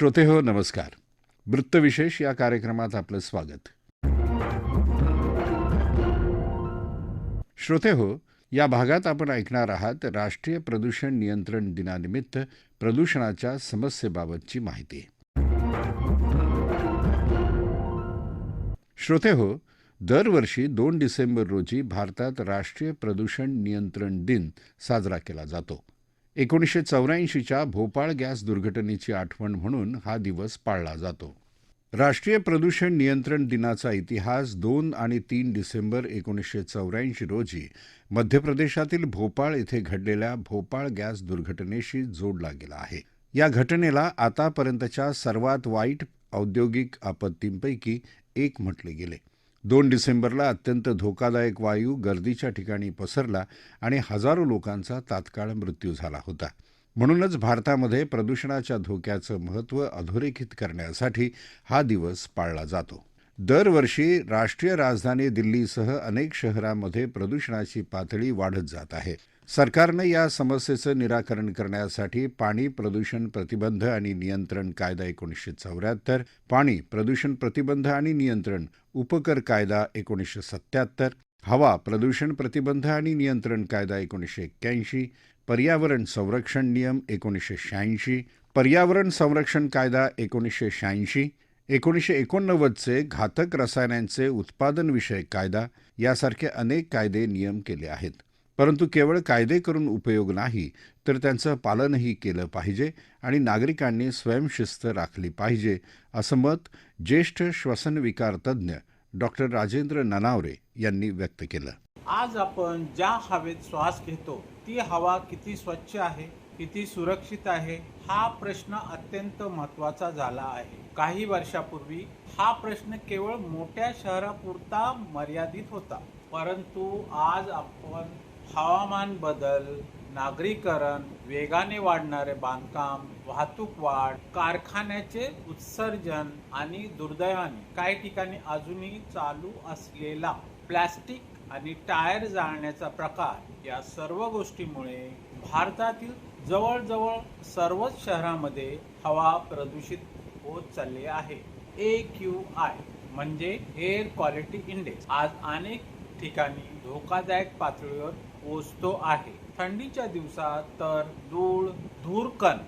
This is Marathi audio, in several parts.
श्रोते हो नमस्कार. वृत्तविशेष या कार्यक्रमात आपलं स्वागत. श्रोते हो या भागात आपण ऐकणार आहात राष्ट्रीय प्रदूषण नियंत्रण दिनानिमित्त प्रदूषणाच्या समस्येबाबतची माहिती. श्रोते हो दरवर्षी दोन डिसेंबर रोजी भारतात राष्ट्रीय प्रदूषण नियंत्रण दिन साजरा केला जातो. एकोणीसशे चौऱ्याऐंशीच्या भोपाळ गॅस दुर्घटनेची आठवण म्हणून हा दिवस पाळला जातो. राष्ट्रीय प्रदूषण नियंत्रण दिनाचा इतिहास दोन आणि तीन डिसेंबर एकोणीसशे चौऱ्याऐंशी रोजी मध्य प्रदेशातील भोपाळ इथे घडलेल्या भोपाळ गॅस दुर्घटनेशी जोडला गेला आहे. या घटनेला आतापर्यंतच्या सर्वात वाईट औद्योगिक आपत्तींपैकी एक म्हटले गेले. दोन डिसेंबरला अत्यंत धोकादायक वायू गर्दीच्या ठिकाणी पसरला आणि हजारो लोकांचा तात्काळ मृत्यू झाला होता. म्हणूनच भारतामध्ये प्रदूषणाच्या धोक्याचं महत्त्व अधोरेखित करण्यासाठी हा दिवस पाळला जातो. दरवर्षी राष्ट्रीय राजधानी दिल्लीसह अनेक शहरांमध्ये प्रदूषणाची पातळी वाढत जात आहे. सरकारनं या समस्येचं निराकरण करण्यासाठी पाणी प्रदूषण प्रतिबंध आणि नियंत्रण कायदा एकोणीसशे चौऱ्याहत्तर पाणी प्रदूषण प्रतिबंध आणि नियंत्रण उपकर कायदा एकोणीसशे सत्याहत्तर हवा प्रदूषण प्रतिबंध आणि नियंत्रण कायदा एकोणीसशे एक्क्याऐंशी पर्यावरण संरक्षण नियम एकोणीसशे शहाऐंशी पर्यावरण संरक्षण कायदा एकोणीसशे शहाऐंशी एकोणीसशे एकोणनव्वदचे घातक रसायनांचे उत्पादनविषयक कायदा यासारखे अनेक कायदे नियम केले आहेत. परंतु केवळ कायदे करून उपयोग नाही तर त्यांचं पालनही केलं पाहिजे आणि नागरिकांनी स्वयंशिस्त राखली पाहिजे असं मत ज्येष्ठ श्वसनविकार तज्ज्ञ डॉक्टर राजेंद्र ननावरे यांनी व्यक्त केलं. आज आपण ज्या हवेत श्वास घेतो ती हवा किती स्वच्छ आहे किती सुरक्षित आहे हा प्रश्न अत्यंत महत्त्वाचा झाला आहे. काही वर्षापूर्वी हा प्रश्न केवळ मोठ्या शहरापुरता मर्यादित होता परंतु आज आपण हवामान बदल नागरीकरण वेगाने वाढणारे बांधकाम वाहतूक वाढ कारखान्याचे उत्सर्जन आणि दुर्दैवाने काही ठिकाणी अजूनही चालू असलेला प्लास्टिक आणि टायर जाळण्याचा प्रकार या सर्व गोष्टीमुळे भारतातील जवळजवळ सर्वच शहरामध्ये हवा प्रदूषित होत चालली आहे. ए क्यू आय म्हणजे एअर क्वालिटी इंडेक्स आज अनेक ठिकाणी धोकादायक पातळीवर पोचतो आहे. थंडीच्या दिवसात तर धूळ धूरकण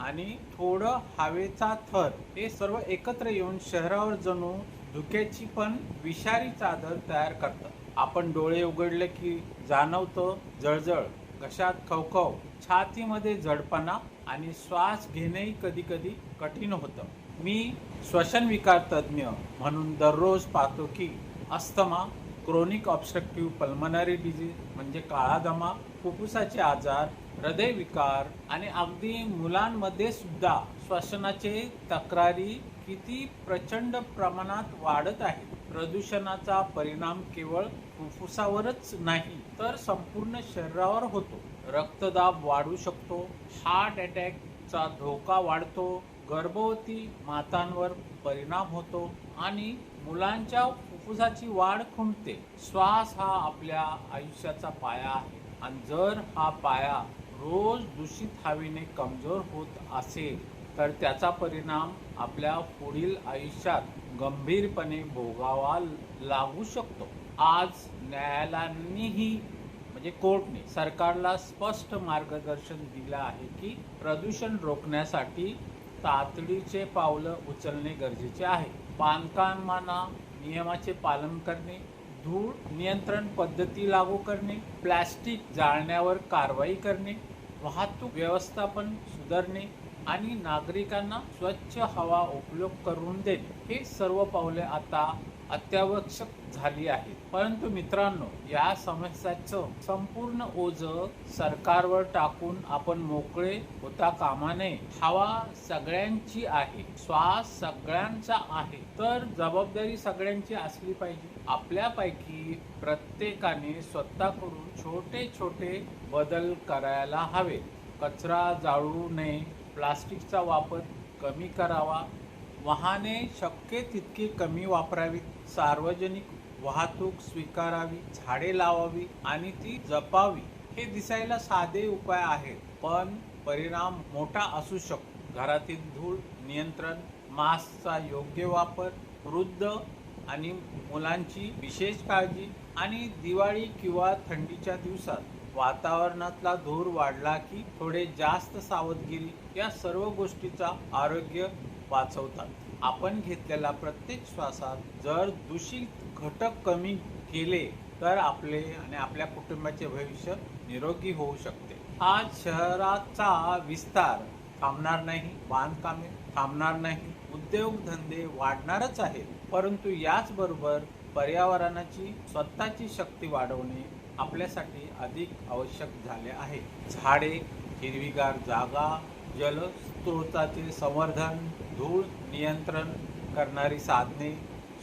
आणि थोडं हवेचा थर हे सर्व एकत्र येऊन शहरावर जणू धुक्याची पण विषारी चादर तयार करतात. आपण डोळे उघडले की जाणवतं जळजळ घशात खवखव छातीमध्ये जडपणा आणि श्वास घेणेही कधी कधी कठीण होतं. मी श्वसन विकार तज्ज्ञ म्हणून दररोज पाहतो की asthma chronic obstructive pulmonary disease म्हणजे काळा दमा फुफ्फुसाचे आजार हृदयविकार आणि अगदी मुलांमध्ये सुद्धा श्वसनाचे तक्रारी किती प्रचंड प्रमाणात वाढत आहे प्रदूषणाचा परिणाम केवळ फुफ्फुसावरच नाही तर संपूर्ण शरीरावर होतो. रक्तदाब वाढू शकतो हार्ट अटॅकचा धोका वाढतो गर्भवती मातांवर परिणाम होतो आणि मुलांच्या फुफ्फुसाची वाढ खुंटते. श्वास हा आपल्या आयुष्याचा पाया आहे. आणि जर हा पाया रोज दूषित हवेने कमजोर होत असेल तर त्याचा परिणाम आपल्या पुढील आयुष्यात गंभीरपणे भोगावा लागू शकतो. आज न्यायालयांनीही म्हणजे कोर्टने सरकारला स्पष्ट मार्गदर्शन दिलं आहे की प्रदूषण रोखण्यासाठी तातडीचे पावलं उचलणे गरजेचे आहे. बांधकामांना नियमाचे पालन करणे धूळ नियंत्रण पद्धती लागू करणे प्लॅस्टिक जाळण्यावर कारवाई करणे वाहतूक व्यवस्थापन सुधारणे आणि नागरिकांना स्वच्छ हवा उपयोग करून देणे हे सर्व पावले आता अत्यावश्यक झाली आहे. परंतु मित्रांनो या समस्याचं संपूर्ण ओझ सरकारवर टाकून आपण मोकळे होता कामा नये. हवा सगळ्यांची आहे श्वास सगळ्यांचा आहे. तर जबाबदारी सगळ्यांची असली पाहिजे. आपल्यापैकी प्रत्येकाने स्वतःकडून छोटे छोटे बदल करायला हवे. कचरा जाळू नये प्लास्टिकचा वापर कमी करावा. वाहने शक्य तितकी कमी वापरावीत. सार्वजनिक वाहतूक स्वीकारावी झाडे लावावी आणि ती जपावी हे दिसायला साधे उपाय आहेत. पण परिणाम मोठा असू शकतो. घरातील धूळ नियंत्रण मास्कचा योग्य वापर वृद्ध आणि मुलांची विशेष काळजी आणि दिवाळी किंवा थंडीच्या दिवसात वातावरणातला धूर वाढला की थोडे जास्त सावधगिरी या सर्व गोष्टीचा आरोग्य वाचवतात. आपण घेतलेला प्रत्येक श्वासात जर दूषित घटक कमी केले तर आपले आणि आपल्या कुटुंबाचे भविष्य निरोगी होऊ शकते. आज शहराचा विस्तार थांबणार नाही बांधकामे थांबणार नाही उद्योगधंदे वाढणारच आहेत. परंतु याचबरोबर पर्यावरणाची स्वतःची शक्ती वाढवणे आपल्यासाठी अधिक आवश्यक झाले आहे. झाडे हिरवीगार जागा जलस्रोताचे संवर्धन धूळ नियंत्रण करणारी साधने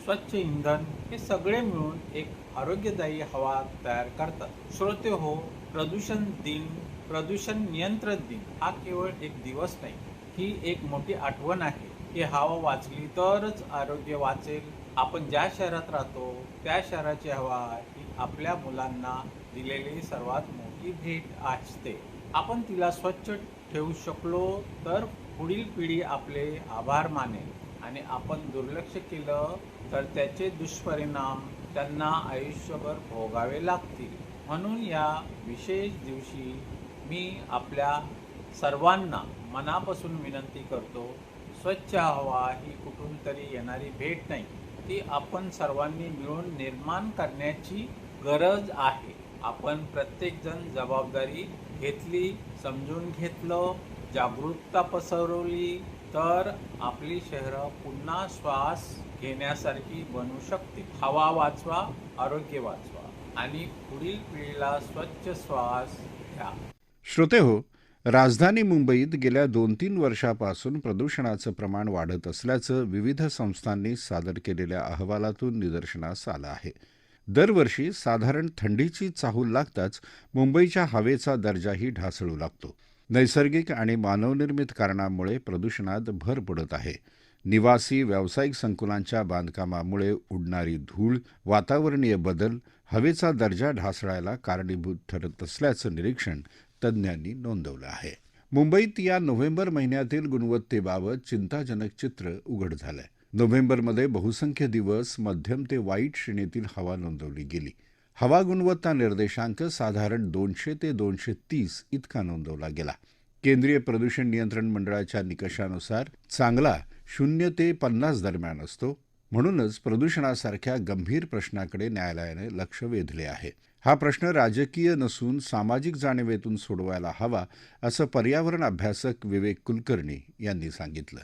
स्वच्छ इंधन हे सगळे मिळून एक आरोग्यदायी हवा तयार करतात. श्रोते हो प्रदूषण दिन प्रदूषण नियंत्रण दिन हा केवळ एक दिवस नाही ही एक मोठी आठवण आहे. की हवा वाचली तरच आरोग्य वाचेल. आपण ज्या शहरात राहतो त्या शहराची हवा ही आपल्या मुलांना दिलेली सर्वात मोठी भेट असते. आपण तिला स्वच्छ ठेवू शकलो तर पुढील पिढी आपले आभार मानेल. आणि आपण दुर्लक्ष केलं तर त्याचे दुष्परिणाम त्यांना आयुष्यभर भोगावे लागतील. म्हणून या विशेष दिवशी मी आपल्या सर्वांना मनापासून विनंती करतो स्वच्छ हवा ही कुठून तरी येणारी भेट नाही. ती आपण सर्वांनी मिळून निर्माण करण्याची गरज आहे. आपण प्रत्येकजण जबाबदारी घेतली समजून घेतलं जागरूकता पसरवली तर आपली शहरं पुन्हा श्वास घेण्यासारखी बनू शकते हवा वाचवा आरोग्य वाचवा आणि पुढील पिढीला स्वच्छ श्वास घ्या. श्रोते हो राजधानी मुंबईत गेल्या दोन तीन वर्षापासून प्रदूषणाचं प्रमाण वाढत असल्याचं विविध संस्थांनी सादर केलेल्या अहवालातून निदर्शनास आलं आहे. दरवर्षी साधारण थंडीची चाहूल लागताच मुंबईच्या हवेचा दर्जाही ढासळू लागतो. नैसर्गिक आणि मानवनिर्मित कारणांमुळे प्रदूषणात भर पडत आहे. निवासी व्यावसायिक संकुलांच्या बांधकामामुळे उडणारी धूळ वातावरणीय बदल हवेचा दर्जा ढासळायला कारणीभूत ठरत असल्याचं निरीक्षण तज्ज्ञांनी नोंदवलं आहे. मुंबईत या नोव्हेंबर महिन्यातील गुणवत्तेबाबत चिंताजनक चित्र उघड झालंय. नोव्हेंबरमध्ये बहुसंख्य दिवस मध्यम ते वाईट श्रेणीतील हवा नोंदवली गेली. हवा गुणवत्ता निर्देशांक साधारण दोनशे ते दोनशे तीस इतका नोंदवला गेला. केंद्रीय प्रदूषण नियंत्रण मंडळाच्या निकषानुसार चांगला शून्य ते पन्नास दरम्यान असतो. म्हणूनच प्रदूषणासारख्या गंभीर प्रश्नाकडे न्यायालयाने लक्ष वेधले आहे. हा प्रश्न राजकीय नसून सामाजिक जाणीवेतून सोडवायला हवा असं पर्यावरण अभ्यासक विवेक कुलकर्णी यांनी सांगितलं.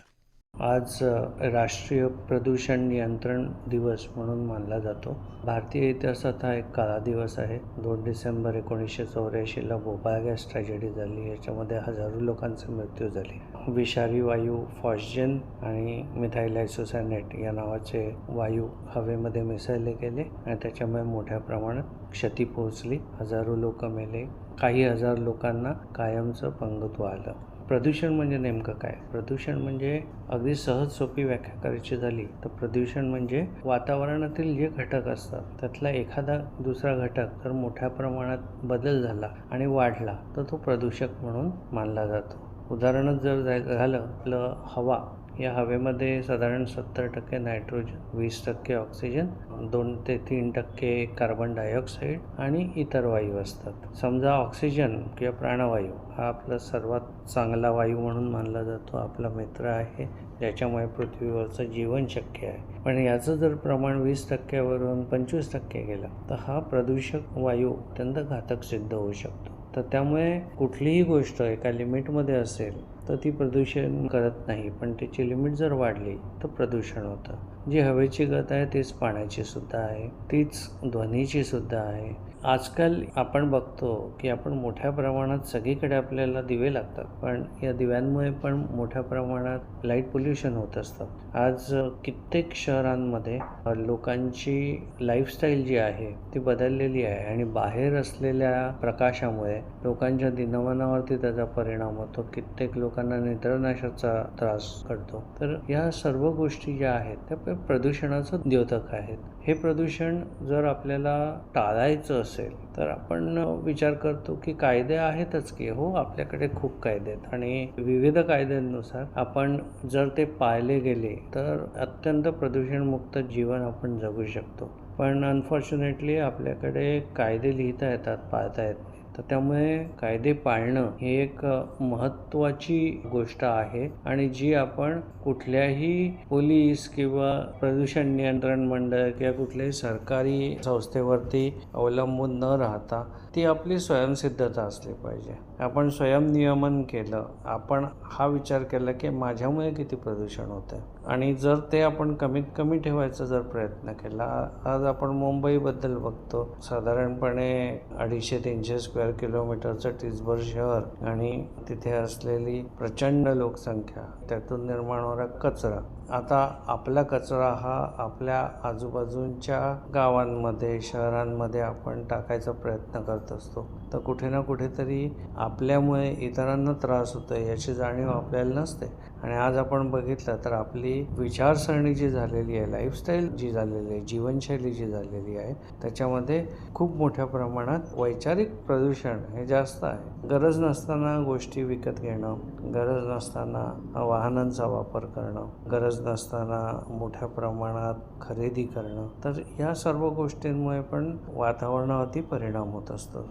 आज राष्ट्रीय प्रदूषण नियंत्रण दिवस म्हणून मानला जातो. भारतीय इतिहासात हा एक काळा दिवस आहे. दोन डिसेंबर एकोणीसशे चौऱ्याऐंशीला भोपाळ गॅस ट्रॅजेडी झाली. याच्यामध्ये हजारो लोकांचे मृत्यू झाले. विषारी वायू फॉस्जन आणि मिथाईल आयसोसॅनेट या नावाचे वायू हवेमध्ये मिसळले गेले आणि त्याच्यामुळे मोठ्या प्रमाणात क्षती पोहोचली. हजारो लोक मेले. काही हजार लोकांना कायमचं पंगत्व आलं प्रदूषण म्हणजे नेमकं काय? प्रदूषण म्हणजे अगदी सहज सोपी व्याख्या करायची झाली तर प्रदूषण म्हणजे वातावरणातील जे घटक असतात त्यातला एखादा दुसरा घटक जर मोठ्या प्रमाणात बदल झाला आणि वाढला तर तो प्रदूषक म्हणून मानला जातो. उदाहरणच जर जाय झालं आपलं हवा. या हवेमध्ये साधारण सत्तर टक्के नायट्रोजन वीस टक्के ऑक्सिजन दोन ते तीन टक्के कार्बन डायऑक्साईड आणि इतर वायू असतात. समजा ऑक्सिजन किंवा प्राणवायू हा आपला सर्वात चांगला वायू म्हणून मानला जातो आपला मित्र आहे ज्याच्यामुळे पृथ्वीवरचं जीवन शक्य आहे. पण याचं जर प्रमाण वीस टक्क्यावरून पंचवीस टक्के गेलं तर हा प्रदूषक वायू अत्यंत घातक सिद्ध होऊ शकतो. तर त्यामुळे कुठलीही गोष्ट एका लिमिटमध्ये असेल तर ती प्रदूषण करत नाही पण त्याची लिमिट जर वाढली तर प्रदूषण होतं. जी हवेची गत आहे तीच पाण्याची सुद्धा आहे. तीच ध्वनीची सुद्धा आहे. आजकाल आपण बघतो की आपण मोठ्या प्रमाणात सगळीकडे आपल्याला दिवे लागतात पण या दिव्यांमुळे पण मोठ्या प्रमाणात लाइट पोल्युशन होत असतात आज कित्येक शहरांमध्ये लोकांची लाईफस्टाईल जी आहे ती बदललेली आहे आणि बाहेर असलेल्या प्रकाशामुळे लोकांच्या दिनमानावरती त्याचा परिणाम होतो कित्येक लोकांना निद्रानाशाचा त्रास करतो. तर या सर्व गोष्टी ज्या आहेत त्या प्रदूषणाचं द्योतक आहेत. हे प्रदूषण जर आपल्याला टाळायचं असेल तर आपण विचार करतो की कायदे आहेतच की हो आपल्याकडे खूप कायदे आहेत आणि विविध कायद्यांनुसार आपण जर ते पाळले गेले तर अत्यंत प्रदूषणमुक्त जीवन आपण जगू शकतो. पण अनफॉर्च्युनेटली आपल्याकडे कायदे लिहिता येतात पाळता येत नाही. तर त्यामुळे कायदे पाळणं ही एक महत्त्वाची गोष्ट आहे आणि जी आपण कुठल्याही पोलीस किंवा प्रदूषण नियंत्रण मंडळ किंवा कुठल्याही सरकारी संस्थेवरती अवलंबून न राहता ती आपली स्वयंसिद्धता असली पाहिजे. आपण स्वयंनियमन केलं आपण हा विचार केला की माझ्यामुळे किती प्रदूषण होतं आणि जर ते आपण कमीत कमी ठेवायचा जर प्रयत्न केला आज आपण मुंबईबद्दल बघतो. साधारणपणे अडीचशे तीनशे स्क्वेअर किलोमीटरचं टिसभर शहर आणि तिथे असलेली प्रचंड लोकसंख्या त्यातून निर्माण होणारा कचरा. आता आपला कचरा हा आपल्या आजूबाजूंच्या गावांमध्ये शहरांमध्ये आपण टाकायचा प्रयत्न करत असतो. तर कुठे ना कुठेतरी आपल्यामुळे इतरांना त्रास होतो याची जाणीव आपल्याला नसते. आणि आज आपण बघितलं तर आपली विचारसरणी जी झालेली आहे लाईफस्टाईल जी झालेली आहे जीवनशैली जी झालेली आहे त्याच्यामध्ये खूप मोठ्या प्रमाणात वैचारिक प्रदूषण हे जास्त आहे. गरज नसताना गोष्टी विकत घेणं गरज नसताना वाहनांचा वापर करणं गरज नसताना मोठ्या प्रमाणात खरेदी करणं तर या सर्व गोष्टींमुळे पण वातावरणावरती परिणाम होत असतो.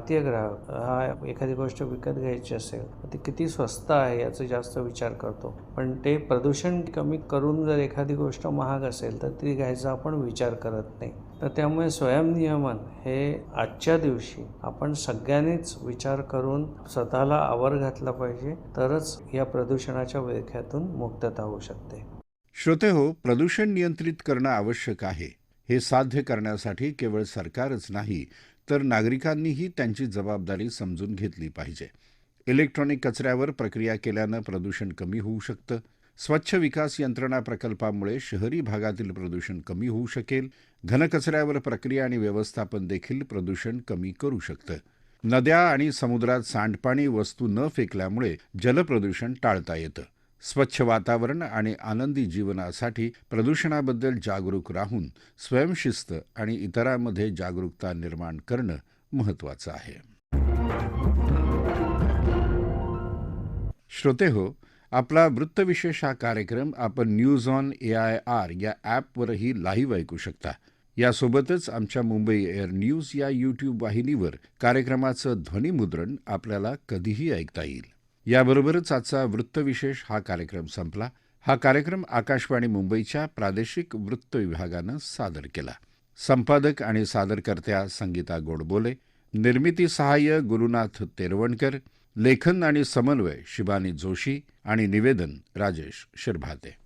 भारतीय ग्राहक हा एखादी गोष्ट विकत घ्यायची असेल तर ती किती स्वस्त आहे याचा जास्त विचार करतो. पण ते प्रदूषण कमी करून जर एखादी गोष्ट महाग असेल तर ती घ्यायचा आपण विचार करत नाही. तर त्यामुळे स्वयंनियमन हे आजच्या दिवशी आपण सगळ्यांनीच विचार करून स्वतःला आवर घातला पाहिजे तरच या प्रदूषणाच्या विळख्यातून मुक्तता होऊ शकते. श्रोते हो प्रदूषण नियंत्रित करणं आवश्यक आहे. हे साध्य करण्यासाठी केवळ सरकारच नाही तर नागरिकांनीही त्यांची जबाबदारी समजून घेतली पाहिजे. इलेक्ट्रॉनिक कचऱ्यावर प्रक्रिया केल्यानं प्रदूषण कमी होऊ शकतं. स्वच्छ विकास यंत्रणा प्रकल्पामुळे शहरी भागातील प्रदूषण कमी होऊ शकेल. घनकचऱ्यावर प्रक्रिया आणि व्यवस्थापन देखील प्रदूषण कमी करू शकतं. नद्या आणि समुद्रात सांडपाणी वस्तू न फेकल्यामुळे जलप्रदूषण टाळता येतं. स्वच्छ वातावरण आणि आनंदी जीवनासाठी प्रदूषणाबद्दल जागरूक राहून स्वयंशिस्त आणि इतरांमध्ये जागरूकता निर्माण करणं महत्त्वाचं आहे. श्रोते हो आपला वृत्तविशेष हा कार्यक्रम आपण news on A I R या ॲपवरही लाईव्ह ऐकू शकता. यासोबतच आमच्या मुंबई एअर न्यूज या यूट्यूब वाहिनीवर कार्यक्रमाचं ध्वनिमुद्रण आपल्याला कधीही ऐकता येईल. याबरोबरच आजचा वृत्तविशेष हा कार्यक्रम संपला. हा कार्यक्रम आकाशवाणी मुंबईच्या प्रादेशिक वृत्त विभागानं सादर केला. संपादक आणि सादरकर्त्या संगीता गोडबोले निर्मिती सहाय्य गुरुनाथ तेरवणकर लेखन आणि समन्वय शिबानी जोशी आणि निवेदन राजेश शिरभाते.